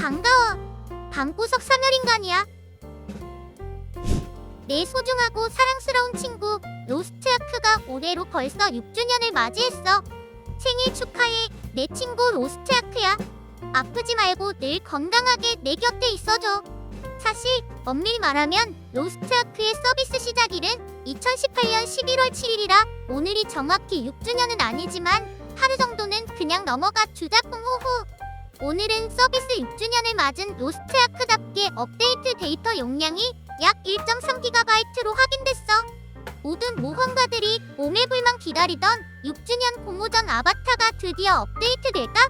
반가워. 방구석 사멸인간이야. 내 소중하고 사랑스러운 친구 로스트아크가 올해로 벌써 6주년을 맞이했어. 생일 축하해. 내 친구 로스트아크야. 아프지 말고 늘 건강하게 내 곁에 있어줘. 사실 엄밀히 말하면 로스트아크의 서비스 시작일은 2018년 11월 7일이라 오늘이 정확히 6주년은 아니지만 하루 정도는 그냥 넘어가 주자 꿍 호호. 오늘은 서비스 6주년을 맞은 로스트아크답게 업데이트 데이터 용량이 약 1.3GB로 확인됐어. 모든 모험가들이 오매불망 기다리던 6주년 공모전 아바타가 드디어 업데이트될까?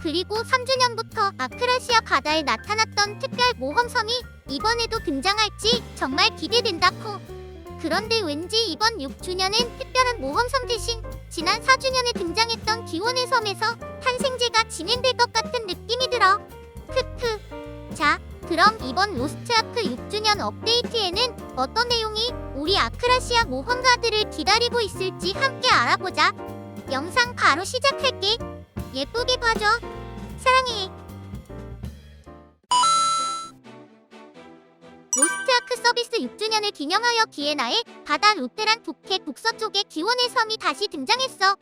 그리고 3주년부터 아크라시아 바다에 나타났던 특별 모험섬이 이번에도 등장할지 정말 기대된다코. 그런데 왠지 이번 6주년은 특별한 모험섬 대신 지난 4주년에 등장했던 기원의 섬에서 탄생제가 진행될 것 같은 느낌이 들어. 크크. 자, 그럼 이번 로스트 아크 6주년 업데이트에는 어떤 내용이 우리 아크라시아 모험가들을 기다리고 있을지 함께 알아보자. 영상 바로 시작할게. 예쁘게 봐줘. 사랑해. 서비스 6주년을 기념하여 기에나의 바다 루테란 북해 북서쪽의 기원의 섬이 다시 등장했어.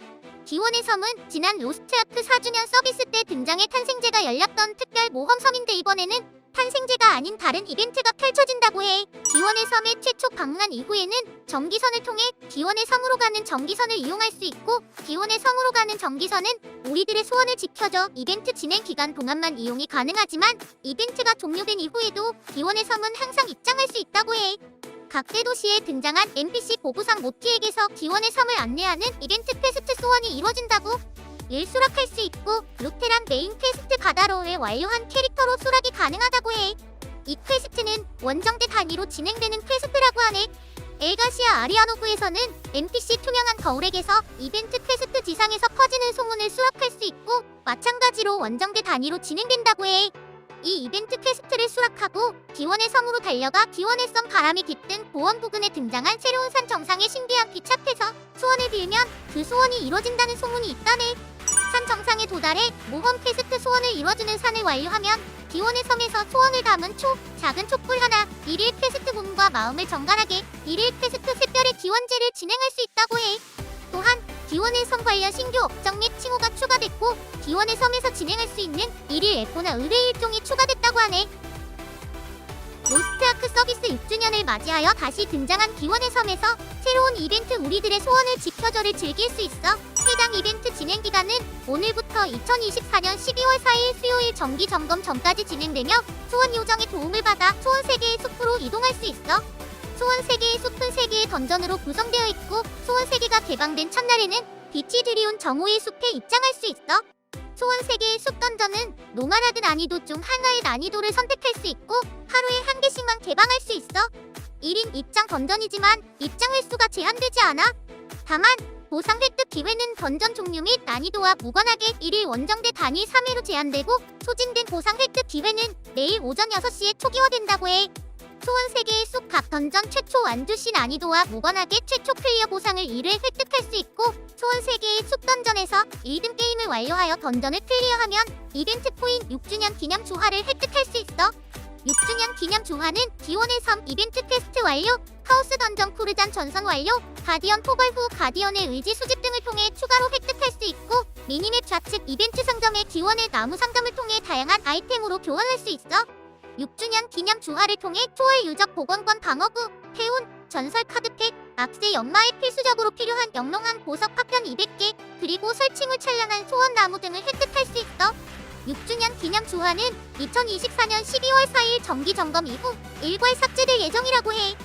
기원의 섬은 지난 로스트아크 4주년 서비스 때 등장해 탄생제가 열렸던 특별 모험섬인데 이번에는 탄생제가 아닌 다른 이벤트가 펼쳐진다고 해. 기원의 섬에 최초 방문한 이후에는 전기선을 통해 기원의 섬으로 가는 전기선을 이용할 수 있고 기원의 섬으로 가는 전기선은 우리들의 소원을 지켜줘 이벤트 진행 기간 동안만 이용이 가능하지만 이벤트가 종료된 이후에도 기원의 섬은 항상 입장할 수 있다고 해. 각대 도시에 등장한 NPC 보부상 모티에게서 기원의 섬을 안내하는 이벤트 퀘스트 소원이 이루어진다고 일 수락할 수 있고 루테란 메인 퀘스트 가다로에 완료한 캐릭터로 수락이 가능하다고 해. 이 퀘스트는 원정대 단위로 진행되는 퀘스트라고 하네. 엘가시아 아리아노브에서는 NPC 투명한 거울에게서 이벤트 퀘스트 지상에서 퍼지는 소문을 수락할 수 있고 마찬가지로 원정대 단위로 진행된다고 해. 이 이벤트 퀘스트를 수락하고 기원의 섬으로 달려가 기원의 섬 바람이 깃든 보원 부근에 등장한 새로운 산 정상의 신비한 빛 앞에서 소원을 빌면 그 소원이 이루어진다는 소문이 있다네. 산 정상에 도달해 모험 퀘스트 소원을 이뤄주는 산을 완료하면 기원의 섬에서 소원을 담은 초 작은 촛불 하나 일일 퀘스트 몸과 마음을 정갈하게 일일 퀘스트 샛별의 기원제를 진행할 수 있다고 해. 또한 기원의 섬 관련 신규 업적 및 칭호가 추가됐고 기원의 섬에서 진행할 수 있는 일일 에코나 의뢰 일종이 추가됐다고 하네. 로스트아크 서비스 6주년을 맞이하여 다시 등장한 기원의 섬에서 새로운 이벤트 우리들의 소원을 지켜줘를 즐길 수 있어. 해당 이벤트 진행 기간은 오늘부터 2024년 12월 4일 수요일 정기 점검 전까지 진행되며 소원 요정의 도움을 받아 소원 세계의 숲으로 이동할 수 있어. 소원 세계의 숲은 세개의 던전으로 구성되어 있고 소원 세계가 개방된 첫날에는 빛이 드리운 정오의 숲에 입장할 수 있어. 소원 세계의 숲 던전은 노멀하드 난이도 중 하나의 난이도를 선택할 수 있고 하루에 한 개씩만 개방할 수 있어. 1인 입장 던전이지만 입장 횟수가 제한되지 않아. 다만 보상 획득 기회는 던전 종류 및 난이도와 무관하게 1일 원정대 단위 3회로 제한되고 소진된 보상 획득 기회는 내일 오전 6시에 초기화된다고 해. 소원 세계의 숲 각 던전 최초 완주시 난이도와 무관하게 최초 클리어 보상을 1회 획득할 수 있고 소원 세계의 숲 던전에서 1등 게임을 완료하여 던전을 클리어하면 이벤트 코인 6주년 기념 조화를 획득할 수 있어. 6주년 기념 조화는 기원의 섬 이벤트 퀘스트 완료, 하우스 던전 쿠르잔 전선 완료, 가디언 포괄 후 가디언의 의지 수집 등을 통해 추가로 획득할 수 있고 미니맵 좌측 이벤트 상점의 기원의 나무 상점을 통해 다양한 아이템으로 교환할 수 있어. 6주년 기념 주화를 통해 초월 유적 복원권 방어구, 해운, 전설 카드팩, 악세 연마에 필수적으로 필요한 영롱한 보석 파편 200개, 그리고 설칭후 찬란한 소원나무 등을 획득할 수 있어. 6주년 기념 주화는 2024년 12월 4일 정기 점검 이후 일괄 삭제될 예정이라고 해.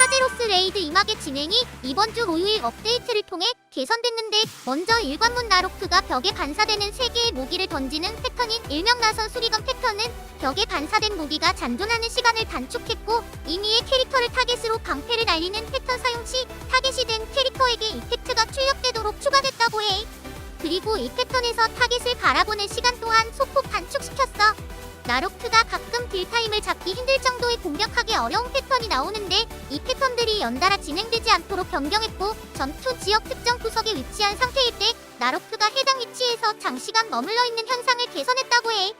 카제로스 레이드 임하의 진행이 이번 주 목요일 업데이트를 통해 개선됐는데 먼저 일관문 나로크가 벽에 반사되는 3개의 무기를 던지는 패턴인 일명 나선 수리건 패턴은 벽에 반사된 무기가 잔존하는 시간을 단축했고 이미의 캐릭터를 타겟으로 방패를 날리는 패턴 사용 시 타겟이 된 캐릭터에게 이펙트가 출력되도록 추가됐다고 해. 그리고 이 패턴에서 타겟을 바라보는 시간 또한 소폭 단축시켰어. 나로크가 가끔 딜타임을 잡기 힘들 정도의 공격하기 어려운 패턴이 나오는데 이 패턴들이 연달아 진행되지 않도록 변경했고 전투 지역 특정 구석에 위치한 상태일 때 나로크가 해당 위치에서 장시간 머물러 있는 현상을 개선했다고 해.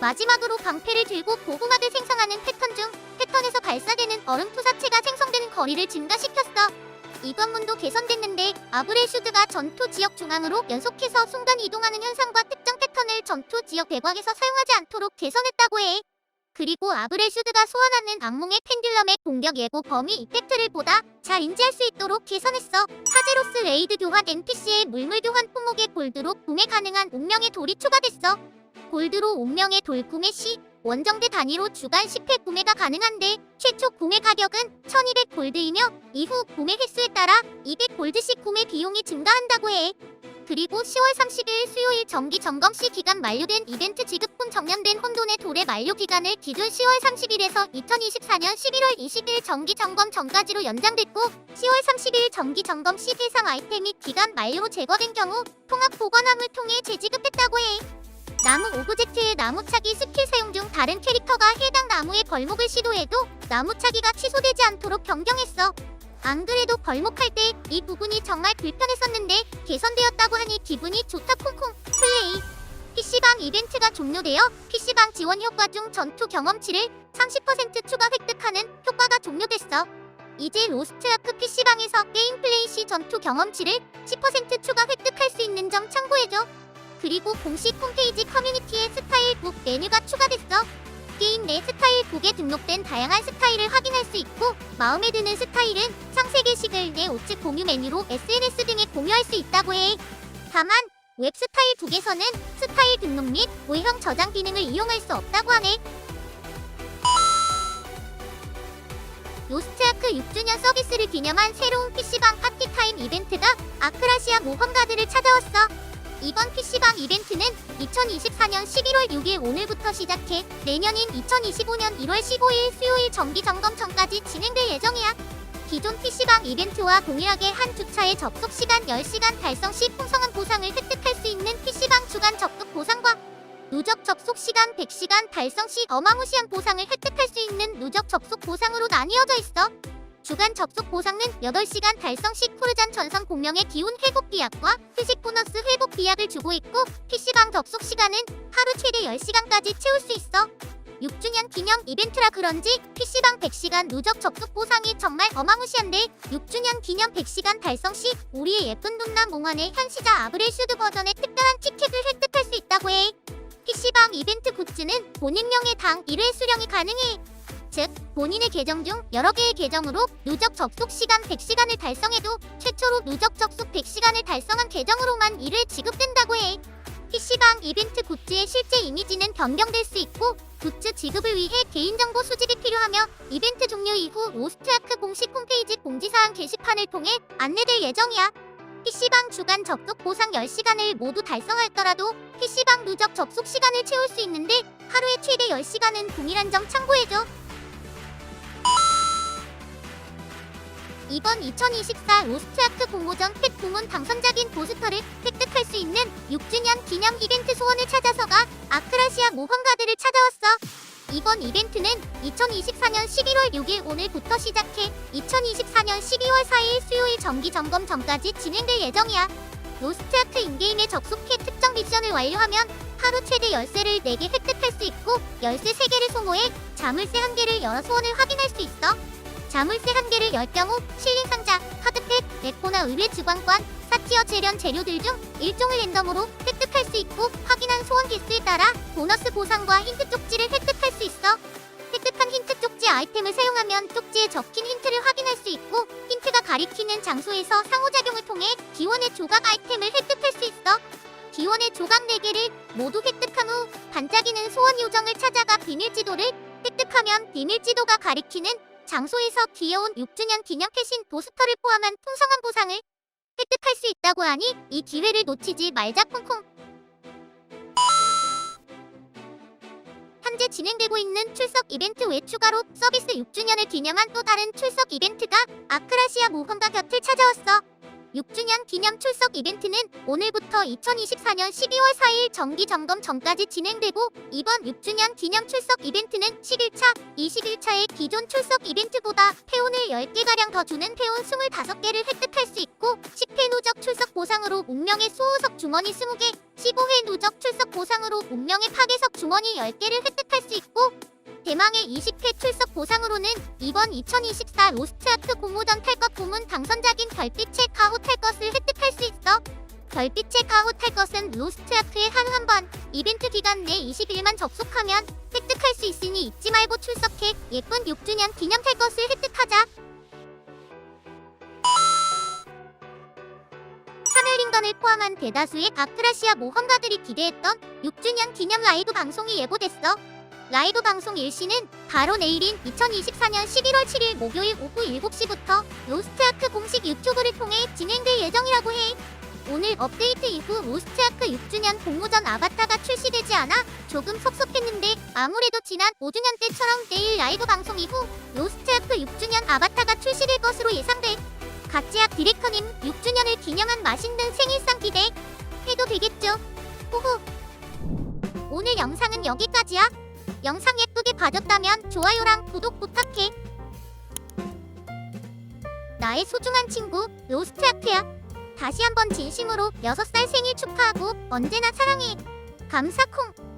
마지막으로 방패를 들고 고구마를 생성하는 패턴 중 패턴에서 발사되는 얼음 투사체가 생성되는 거리를 증가시켰어. 이관문도 개선됐는데 아브레슈드가 전투 지역 중앙으로 연속해서 순간 이동하는 현상과 특정 패턴을 전투 지역 배곽에서 사용하지 않도록 개선했다고 해. 그리고 아브레슈드가 소환하는 악몽의 펜듈럼의 공격 예고 범위 이펙트를 보다 잘 인지할 수 있도록 개선했어. 타제로스 레이드 교환 NPC의 물물 교환 품목의 골드로 구매 가능한 운명의 돌이 추가됐어. 골드로 운명의 돌 구매 시 원정대 단위로 주간 10회 구매가 가능한데 최초 구매 가격은 1200 골드이며 이후 구매 횟수에 따라 200 골드씩 구매 비용이 증가한다고 해. 그리고 10월 30일 수요일 정기 점검 시 기간 만료된 이벤트 지급분 정년된 혼돈의 돌의 만료 기간을 기존 10월 30일에서 2024년 11월 20일 정기 점검 전까지로 연장됐고 10월 30일 정기 점검 시 대상 아이템이 기간 만료로 제거된 경우 통합 보관함을 통해 재지급했다고 해. 나무 오브젝트의 나무차기 스킬 사용 중 다른 캐릭터가 해당 나무의 벌목을 시도해도 나무차기가 취소되지 않도록 변경했어. 안 그래도 벌목할 때 이 부분이 정말 불편했었는데 개선되었다고 하니 기분이 좋다 콩콩 플레이 PC방 이벤트가 종료되어 PC방 지원 효과 중 전투 경험치를 30% 추가 획득하는 효과가 종료됐어. 이제 로스트아크 PC방에서 게임 플레이 시 전투 경험치를 10% 추가 획득할 수 있는 점 참고해줘. 그리고 공식 홈페이지 커뮤니티에 스타일북 메뉴가 추가됐어. 게임 내 스타일북에 등록된 다양한 스타일을 확인할 수 있고 마음에 드는 스타일은 게시글 내 우측 공유 메뉴로 SNS 등에 공유할 수 있다고 해. 다만 웹 스타일북에서는 스타일 등록 및 모형 저장 기능을 이용할 수 없다고 하네. 로스트아크 6주년 서비스를 기념한 새로운 PC방 파티타임 이벤트가 아크라시아 모험가드를 찾아왔어. 이번 PC방 이벤트는 2024년 11월 6일 오늘부터 시작해 내년인 2025년 1월 15일 수요일 정기 점검 전까지 진행될 예정이야. 기존 PC방 이벤트와 동일하게 한 주차의 접속 시간 10시간 달성 시 풍성한 보상을 획득할 수 있는 PC방 주간 접속 보상과 누적 접속 시간 100시간 달성 시 어마무시한 보상을 획득할 수 있는 누적 접속 보상으로 나뉘어져 있어. 주간 접속 보상은 8시간 달성 시 쿠르잔 전선 공명의 기운 회복 비약과 휴식 보너스 회복 비약을 주고 있고 PC방 접속 시간은 하루 최대 10시간까지 채울 수 있어. 6주년 기념 이벤트라 그런지 PC방 100시간 누적 접속 보상이 정말 어마무시한데 6주년 기념 100시간 달성 시 우리의 예쁜 눈남 몽환의 현시자 아브레슈드 버전의 특별한 티켓을 획득할 수 있다고 해. PC방 이벤트 굿즈는 본인명의 당 1회 수령이 가능해. 즉, 본인의 계정 중 여러 개의 계정으로 누적 접속 시간 100시간을 달성해도 최초로 누적 접속 100시간을 달성한 계정으로만 1회 지급된다고 해. PC방 이벤트 굿즈의 실제 이미지는 변경될 수 있고 굿즈 지급을 위해 개인정보 수집이 필요하며 이벤트 종료 이후 로스트아크 공식 홈페이지 공지사항 게시판을 통해 안내될 예정이야. PC방 주간 접속 보상 10시간을 모두 달성하였더라도 PC방 누적 접속 시간을 채울 수 있는데 하루에 최대 10시간은 동일한 점 참고해줘. 이번 2024 로스트아크 공모전 펫 부문 당선작인 보스터를 획득할 수 있는 6주년 기념 이벤트 소원을 찾아서가 아크라시아 모험가드를 찾아왔어. 이번 이벤트는 2024년 11월 6일 오늘부터 시작해 2024년 12월 4일 수요일 정기 점검 전까지 진행될 예정이야. 로스트아크 인게임에 접속해 특정 미션을 완료하면 하루 최대 열쇠를 4개 획득할 수 있고 열쇠 3개를 소모해 자물쇠 1개를 열어 소원을 확인할 수 있어. 자물쇠 한 개를 열 경우 실링 상자, 카드팩, 레코나 의뢰 주관권, 사티어 재련 재료들 중 일종을 랜덤으로 획득할 수 있고 확인한 소원 개수에 따라 보너스 보상과 힌트 쪽지를 획득할 수 있어. 획득한 힌트 쪽지 아이템을 사용하면 쪽지에 적힌 힌트를 확인할 수 있고 힌트가 가리키는 장소에서 상호작용을 통해 기원의 조각 아이템을 획득할 수 있어. 기원의 조각 4개를 모두 획득한 후 반짝이는 소원 요정을 찾아가 비밀 지도를 획득하면 비밀 지도가 가리키는 장소에서 귀여운 6주년 기념 캐신 보스터를 포함한 풍성한 보상을 획득할 수 있다고 하니 이 기회를 놓치지 말자 콩콩. 현재 진행되고 있는 출석 이벤트 외 추가로 서비스 6주년을 기념한 또 다른 출석 이벤트가 아크라시아 모험가 곁을 찾아왔어. 6주년 기념 출석 이벤트는 오늘부터 2024년 12월 4일 정기 점검 전까지 진행되고 이번 6주년 기념 출석 이벤트는 11차, 21차의 기존 출석 이벤트보다 페온을 10개가량 더 주는 페온 25개를 획득할 수 있고 10회 누적 출석 보상으로 운명의 수호석 주머니 20개, 15회 누적 출석 보상으로 운명의 파괴석 주머니 10개를 획득할 수 있고 대망의 20회 출석 보상으로는 이번 2024 로스트아크 공모전 탈것 고문 당선작인 별빛의 가호 탈 것을 획득할 수 있어. 별빛의 가호 탈 것은 로스트아크에 한 한 번 이벤트 기간 내 21만 접속하면 획득할 수 있으니 잊지 말고 출석해 예쁜 6주년 기념 탈 것을 획득하자. 하늘인간을 포함한 대다수의 아크라시아 모험가들이 기대했던 6주년 기념 라이브 방송이 예고됐어. 라이브 방송 일시는 바로 내일인 2024년 11월 7일 목요일 오후 7시부터 로스트아크 공식 유튜브를 통해 진행될 예정이라고 해. 오늘 업데이트 이후 로스트아크 6주년 공모전 아바타가 출시되지 않아 조금 섭섭했는데 아무래도 지난 5주년 때처럼 내일 라이브 방송 이후 로스트아크 6주년 아바타가 출시될 것으로 예상돼. 갓지악 디렉터님 6주년을 기념한 맛있는 생일상 기대 해도 되겠죠? 호호. 오늘 영상은 여기까지야. 영상 예쁘게 봐줬다면 좋아요랑 구독 부탁해. 나의 소중한 친구 로스트 아크야. 다시 한번 진심으로 6살 생일 축하하고 언제나 사랑해. 감사콩.